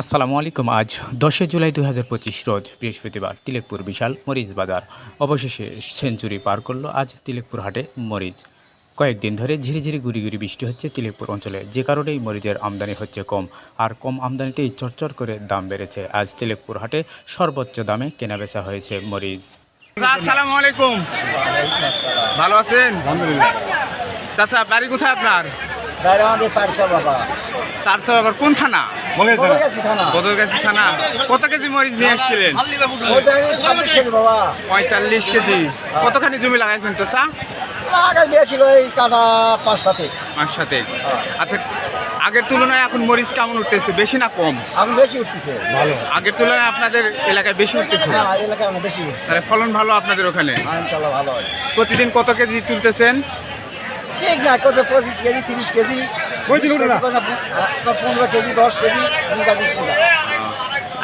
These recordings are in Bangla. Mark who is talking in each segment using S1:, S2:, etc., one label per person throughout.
S1: আসসালামু আলাইকুম আজ দশই জুলাই দু হাজার পঁচিশ রোজ বৃহস্পতিবার তিলেকপুর বিশাল মরিচ বাজার। অবশেষে সেঞ্চুরি পার করল আজ তিলেকপুর হাটে মরিচ। কয়েকদিন ধরে ঝিরিঝিরি গুড়ি গুড়ি বৃষ্টি হচ্ছে তিলেকপুর অঞ্চলে যে কারণেই মরিচের আমদানি হচ্ছে কম আর কম আমদানিতেই চরচর করে দাম বেড়েছে। আজ তিলেকপুর হাটে সর্বোচ্চ দামে কেনাবেচা হয়েছে মরিচ।
S2: আসসালামু আলাইকুম। ভালো আছেন? চাচা বাড়ি কোথায় আপনার?
S3: আমাদের বাবা।
S2: সব আবার কোন থানা? বদলগাছি থানা। কত কেজি মরিচ নিয়ে আসছিলেন? পঁয়তাল্লিশ কেজি। কতখানি জমি লাগাইছেন
S3: সাথে
S2: আচ্ছা আগের তুলনায় এখন মরিচ কেমন উঠতেছে? বেশি না কম?
S3: আমি বেশি উঠতেছে ভালো।
S2: আগের তুলনায় আপনাদের এলাকায় বেশি উঠতেছে?
S3: হ্যাঁ এলাকায় বেশি উঠছে।
S2: তাহলে ফলন ভালো আপনাদের ওখানে?
S3: হ্যাঁ ভালো
S2: প্রতিদিন কত কেজি তুলতেছেন?
S3: ঠিক না কত পঁচিশ কেজি তিরিশ কেজি পনেরো কেজি দশ কেজি।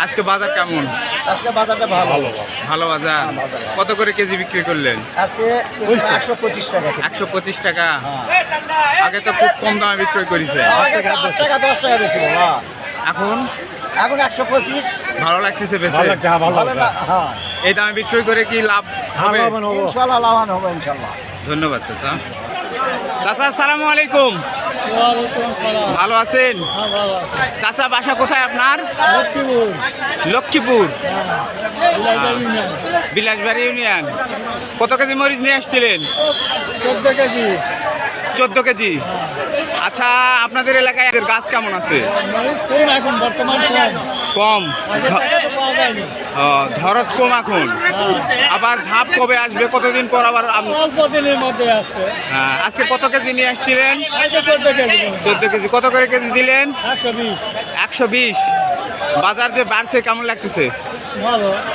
S2: আজকে বাজার কেমন?
S3: আজকে বাজারটা ভালো।
S2: ভালো বাজার।
S3: বাজার।
S2: কত করে কেজি বিক্রি করলেন?
S3: আজকে একশো পঁচিশ টাকা
S2: একশো পঁচিশ টাকা? আগে তো খুব কম দামে বিক্রয় করেছে।
S3: আগে তো আট টাকা দশ টাকা বেশি
S2: এখন?
S3: এখন একশো পঁচিশ।
S2: ভালো লাগতেছে বেশি
S3: হ্যাঁ
S2: এই দামে বিক্রয় করে কি লাভ হবে?
S3: ইনশাল্লাহ লাভান হব ইনশাল্লাহ।
S2: ধন্যবাদ চাচা। চাচা আসসালামু আলাইকুম। ভালো আছেন? চাচা বাসা কোথায় আপনার? লক্ষ্মীপুর। লক্ষ্মীপুর। বিলাসবাড়ি ইউনিয়ন। কত কেজি মরিচ নিয়ে আসছিলেন? চোদ্দ কেজি। আচ্ছা আপনাদের এলাকায় গাছ কেমন আছে?
S4: এখন বর্তমান
S2: কম। ও, ধরত কম এখন। আবার ঝাঁপ কবে আসবে কতদিন পর আবার
S4: দিনের মধ্যে
S2: হ্যাঁ, আজকে কত কেজি নিয়ে আসছিলেন?
S4: চোদ্দ কেজি।
S2: কত করে কেজি দিলেন?
S4: একশো বিশ।
S2: বাজার যে বাড়ছে কেমন লাগতেছে?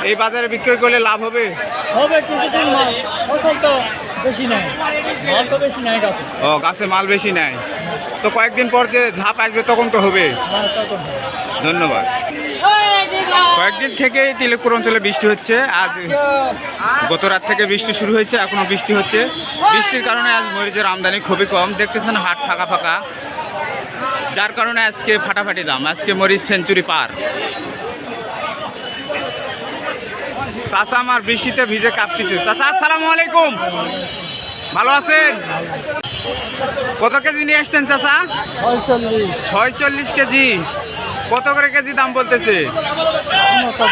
S2: এই বাজারে বিক্রয় করলে লাভ হবে?
S4: হবে
S2: ও গাছে মাল বেশি নাই তো কয়েকদিন পর যে ঝাঁপ আসবে তখন তো
S4: হ্যাঁ হবে।
S2: ধন্যবাদ। কয়েকদিন থেকে তিলেকপুর অঞ্চলে বৃষ্টি হচ্ছে। আজ গত রাত থেকে বৃষ্টি শুরু হয়েছে এখনও বৃষ্টি হচ্ছে। বৃষ্টির কারণে আজ মরিচের আমদানি খুবই কম। দেখতেছেন হাট ফাঁকা ফাঁকা। যার কারণে আজকে ফাটাফাটি দাম। আজকে মরিচ সেঞ্চুরি পার। চাচা আমার বৃষ্টিতে ভিজে কাঁপতেছে। চাচা আসসালামু আলাইকুম। ভালো আছেন? কত কেজি নিয়ে আসছেন চাচা?
S4: ছয়চল্লিশ।
S2: ছয়চল্লিশ কেজি। কত করে কেজি দাম বলতেছে?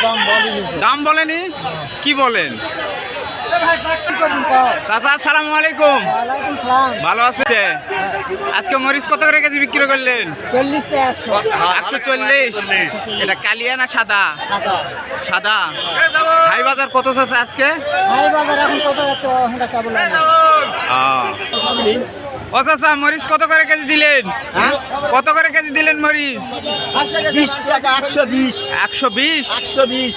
S4: দাম বলেনি
S2: দাম বলেনি? কি বলেন? চাচা আসসালামু আলাইকুম।
S3: ওয়ালাইকুম সালাম।
S2: ভালো আছে আজকে মরিচ কত করে কেজি বিক্রি করলেন?
S3: একশো।
S2: চল্লিশ। এটা কালিয়া না সাদা?
S3: সাদা।
S2: হাই বাজার কত আছে আজকে?
S3: হাই বাজার এখন কত যাচ্ছে।
S2: ও। চাচা মরিচ কত করে কেজি দিলেন? কত করে কেজি দিলেন মরিচ?
S3: বিশ টাকা একশো বিশ।
S2: একশো বিশ?
S3: একশো বিশ।